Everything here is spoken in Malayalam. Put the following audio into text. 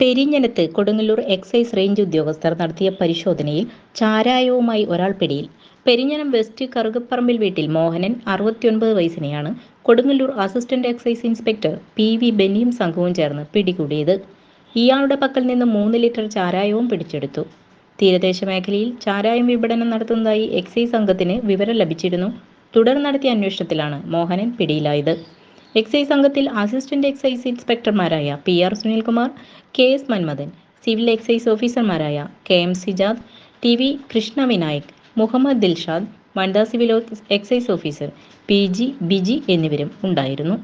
പെരിഞ്ഞനത്ത് കൊടുങ്ങല്ലൂർ എക്സൈസ് റേഞ്ച് ഉദ്യോഗസ്ഥർ നടത്തിയ പരിശോധനയിൽ ചാരായവുമായി ഒരാൾ പിടിയിൽ. പെരിഞ്ഞനം വെസ്റ്റ് കറുകപ്പറമ്പിൽ വീട്ടിൽ മോഹനൻ അറുപത്തിയൊൻപത് വയസ്സിനെയാണ് Kodungallur assistant excise inspector P V ബെന്നിയും സംഘവും ചേർന്ന് പിടികൂടിയത്. ഇയാളുടെ പക്കൽ നിന്ന് മൂന്ന് ലിറ്റർ ചാരായവും പിടിച്ചെടുത്തു. തീരദേശ മേഖലയിൽ ചാരായം വിപണനം നടത്തുന്നതായി എക്സൈസ് സംഘത്തിന് വിവരം ലഭിച്ചിരുന്നു. തുടർ നടത്തിയ അന്വേഷണത്തിലാണ് മോഹനൻ പിടിയിലായത്. എക്സൈസ് സംഘത്തിൽ assistant excise ഇൻസ്പെക്ടർമാരായ P R Sunilkumar K S Manmathan civil excise ഓഫീസർമാരായ K M Sijad T V Krishna Vinayak Muhammad Dilshad വനിതാ civil excise officer P G Biji എന്നിവരും ഉണ്ടായിരുന്നു.